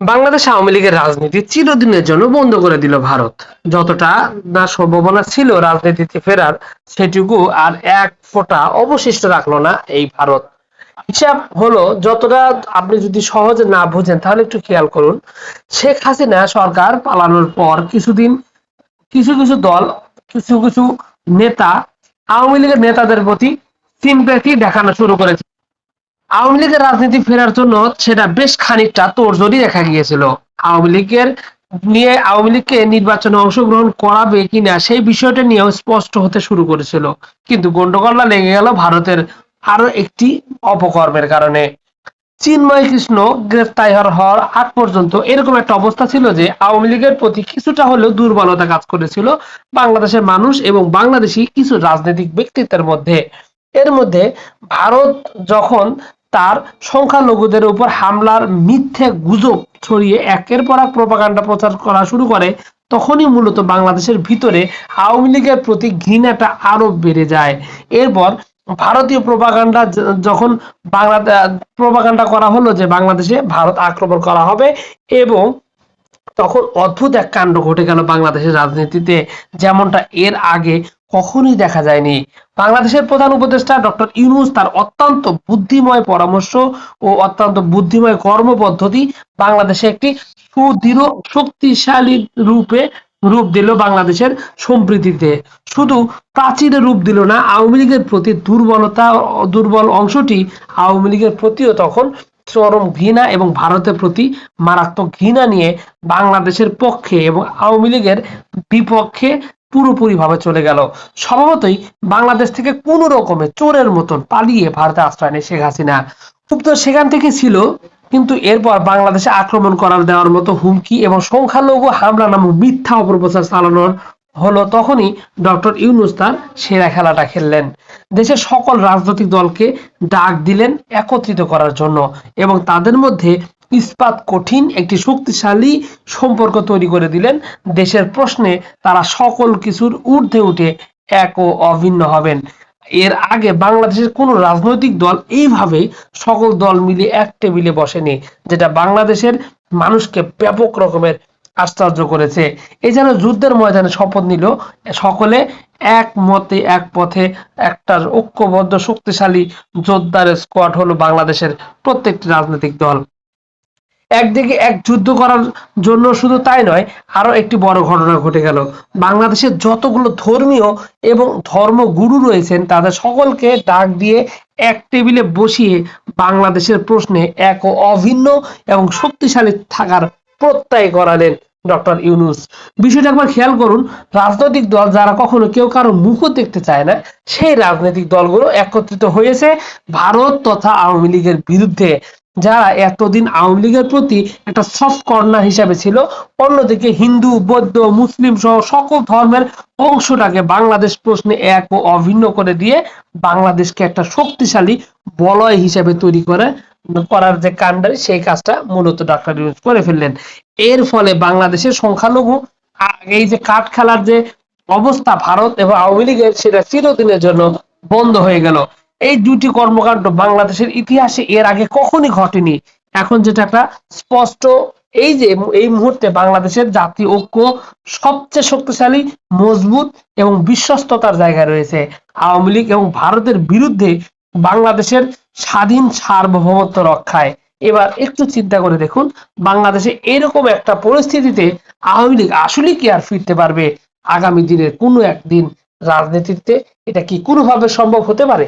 বাংলাদেশ আওয়ামী লীগের রাজনীতি চিরদিনের জন্য বন্ধ করে দিল ভারত। যতটা না সম্ভাবনা ছিল রাজনীতিতে ফেরার, সেটুকু আর এক ফোঁটা অবশিষ্ট রাখল না এই ভারত। হিসাব হলো, যতটা আপনি যদি সহজে না বুঝেন, তাহলে একটু খেয়াল করুন। শেখ হাসিনা সরকার পালানোর পর কিছুদিন কিছু কিছু দল, কিছু কিছু নেতা, আওয়ামী লীগের নেতাদের প্রতি সিম্প্যাথি দেখানো শুরু করেছে। আওয়ামী লীগের রাজনীতি ফেরার জন্য সেটা বেশ খানিকটা তোড়জোড়ই দেখা গিয়েছিল। আওয়ামী লীগের নিয়ে আওয়ামী লীগকে নির্বাচনে অংশগ্রহণ করাবে কিনা সেই বিষয়টা নিয়েও স্পষ্ট হতে শুরু করেছিল। কিন্তু গন্ডগোলটা লেগে গেল ভারতের আরও একটি অপকর্মের কারণে। চিন্ময় কৃষ্ণ গ্রেফতার হওয়ার আগ পর্যন্ত এরকম একটা অবস্থা ছিল যে আওয়ামী লীগের প্রতি কিছুটা হলেও দুর্বলতা কাজ করেছিল বাংলাদেশের মানুষ এবং বাংলাদেশি কিছু রাজনৈতিক ব্যক্তিত্বের মধ্যে। এর মধ্যে ভারত যখন তার সংখ্যালঘুদের উপর হামলার মিথ্যে গুজব ছড়িয়ে একের পর এক প্রপাকাণ্ডা প্রচার করা শুরু করে, তখনই মূলত বাংলাদেশের ভিতরে আওয়ামী লীগের প্রতি ঘৃণাটা আরও বেড়ে যায়। এরপর ভারতীয় প্রপাগান্ডা যখন বাংলা প্রপাগান্ডা করা হলো যে বাংলাদেশে ভারত আক্রমণ করা হবে এবং তখন অদ্ভুত এক কাণ্ড ঘটে গেল বাংলাদেশের রাজনীতিতে, যেমনটা এর আগে কখনোই দেখা যায়নি। বাংলাদেশের প্রধান উপদেষ্টা ডক্টর ইউনুস তার অত্যন্ত বুদ্ধিময় পরামর্শ ও অত্যন্ত বুদ্ধিময় কর্মপদ্ধতি বাংলাদেশে একটি সুদৃঢ়, শক্তিশালী রূপে রূপ দিল বাংলাদেশের সম্প্রীতিতে। শুধু প্রাচীরে রূপ দিল না, আওয়ামী লীগের প্রতি দুর্বলতা, দুর্বল অংশটি আওয়ামী লীগের প্রতিও তখন চরম ঘৃণা এবং ভারতের প্রতি মারাত্মক ঘৃণা নিয়ে বাংলাদেশের পক্ষে এবং আওয়ামী লীগের বিপক্ষে পুরোপুরি ভাবে চলে গেল। স্বভাবতই বাংলাদেশ থেকে কোন রকমে চোরের মতন পালিয়ে ভারতে আশ্রয় নেয় শেখ হাসিনা। খুব তো সেখান থেকে ছিল, কিন্তু এরপর বাংলাদেশে আক্রমণ করার দেওয়ার মতো হুমকি এবং সংখ্যালঘু হামলা নামক মিথ্যা অপপ্রচার চালানোর হলো তখনই ডক্টর ইউনুস তার সেরা খেলাটা খেললেন। দেশের সকল রাজনৈতিক দলকে ডাক দিলেন একত্রিত করার জন্য এবং তাদের মধ্যে ইস্পাত কঠিন একটি শক্তিশালী সম্পর্ক তৈরি করে দিলেন। দেশের প্রশ্নে তারা সকল কিছুর ঊর্ধ্বে উঠে এক ও অভিন্ন হবেন। এর আগে বাংলাদেশের কোনো রাজনৈতিক দল এইভাবে সকল দল মিলে এক টেবিলে বসেনি, যেটা বাংলাদেশের মানুষকে ব্যাপক রকমের আশ্চর্য করেছে। এই যেন যুদ্ধের ময়দানে শপথ নিল। সকলে এক মতে এক পথে একটা ঐক্যবদ্ধ, শক্তিশালী যোদ্ধার স্কোয়াড হলো বাংলাদেশের প্রত্যেকটি রাজনৈতিক দল। একদিকে এক যুদ্ধ করার জন্য শুধু তাই নয় আরও একটি বড় ঘটনা ঘটে গেল। বাংলাদেশের যতগুলো ধর্মীয় এবং ধর্মগুরু রয়েছেন, তাদের সকলকে ডাক দিয়ে এক টেবিলে বসিয়ে বাংলাদেশের প্রশ্নে এক ও অভিন্ন এবং শক্তিশালী থাকার প্রত্যয় করালেন ডক্টর ইউনুস। বিষয়টা একবার খেয়াল করুন, রাজনৈতিক দল যারা কখনো কেউ কারও মুখও দেখতে চায় না, সেই রাজনৈতিক দলগুলো একত্রিত হয়েছে ভারত তথা আওয়ামী লীগের বিরুদ্ধে। যারা এতদিন আওয়ামী লীগের প্রতি একটা সফট কর্নার হিসাবে ছিল, অন্যদিকে হিন্দু, বৌদ্ধ, মুসলিম সহ সকল ধর্মের অংশটাকে বাংলাদেশ প্রশ্নে এক ও অভিন্ন করে দিয়ে বাংলাদেশকে একটা শক্তিশালী বলয় হিসাবে তৈরি করে করার যে কাণ্ডারি, সেই কাজটা মূলত ডাক্তার ইউজ করে ফেললেন। এর ফলে বাংলাদেশের সংখ্যালঘু এই যে কাঠ খেলার যে অবস্থা ভারত এবং আওয়ামী লীগের, সেটা চিরদিনের জন্য বন্ধ হয়ে গেল। এই দুটি কর্মকাণ্ড বাংলাদেশের ইতিহাসে এর আগে কখনই ঘটেনি। এখন যেটা একটা স্পষ্ট, এই যে এই মুহূর্তে বাংলাদেশের জাতীয় ঐক্য সবচেয়ে শক্তিশালী, মজবুত এবং বিশ্বস্ততার জায়গায় রয়েছে। আওয়ামী লীগ এবং ভারতের বিরুদ্ধে বাংলাদেশের স্বাধীন সার্বভৌমত্ব রক্ষায়। এবার একটু চিন্তা করে দেখুন, বাংলাদেশে এরকম একটা পরিস্থিতিতে আওয়ামী লীগ আসলে কি আর ফিরতে পারবে? আগামী দিনের কোনো একদিন রাজনীতিতে এটা কি কোনোভাবে সম্ভব হতে পারে?